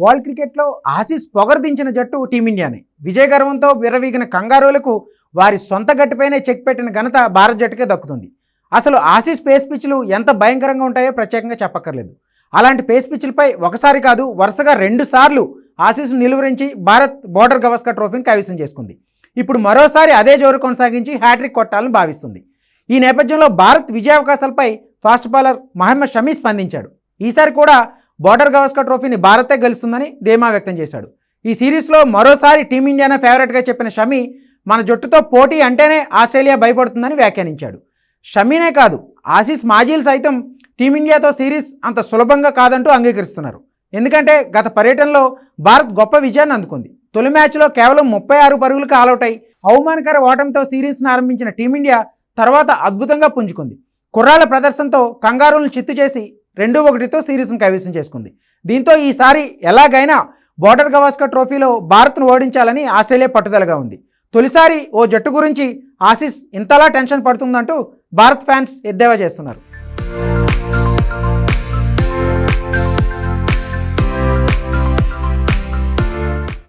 World క్రికెట్లో Aussies పొగర్దించిన జట్టు టీమిండియానే. విజయ గర్వంతో విరవీగిన కంగారులకు వారి సొంత గట్టుపైనే చెక్ పెట్టిన ఘనత భారత్ జట్టుకే దక్కుతుంది. అసలు ఆసీస్ పేస్ పిచ్లు ఎంత భయంకరంగా ఉంటాయో ప్రత్యేకంగా చెప్పక్కర్లేదు. అలాంటి పేస్ పిచ్లపై ఒకసారి కాదు వరుసగా రెండు సార్లు ఆసీస్ నిలువరించి భారత్ బోర్డర్ గవస్కర్ ట్రోఫీని కైవసం చేసుకుంది. ఇప్పుడు మరోసారి అదే జోరు కొనసాగించి హ్యాట్రిక్ కొట్టాలని భావిస్తుంది. ఈ నేపథ్యంలో భారత్ విజయావకాశాలపై ఫాస్ట్ బౌలర్ మహమ్మద్ షమీ స్పందించాడు. ఈసారి కూడా బోర్డర్ గవస్కర్ ట్రోఫీని భారతే గెలుస్తుందని ధీమా వ్యక్తం చేశాడు. ఈ సిరీస్లో మరోసారి టీమిండియానే ఫేవరెట్గా చెప్పిన షమీ మన జట్టుతో పోటీ అంటేనే ఆస్ట్రేలియా భయపడుతుందని వ్యాఖ్యానించాడు. షమీనే కాదు ఆసీస్ మాజీలు సైతం టీమిండియాతో సిరీస్ అంత సులభంగా కాదంటూ అంగీకరిస్తున్నారు. ఎందుకంటే గత పర్యటనలో భారత్ గొప్ప విజయాన్ని అందుకుంది. తొలి మ్యాచ్లో కేవలం ముప్పై ఆరు పరుగులకు ఆలౌట్ అయి అవమానకర ఓటమితో సిరీస్ను ఆరంభించిన టీమిండియా తర్వాత అద్భుతంగా పుంజుకుంది. కుర్రాళ్ళ ప్రదర్శనతో కంగారులను చిత్తు చేసి రెండు ఒకటితో సిరీస్ను కైవసం చేసుకుంది. దీంతో ఈసారి ఎలాగైనా బోర్డర్ గవాస్కర్ ట్రోఫీలో భారత్ను ఓడించాలని ఆస్ట్రేలియా పట్టుదలగా ఉంది. తొలిసారి ఓ జట్టు గురించి ఆసిస్ ఇంతలా టెన్షన్ పడుతుందంటూ భారత్ ఫ్యాన్స్ ఎద్దేవా చేస్తున్నారు.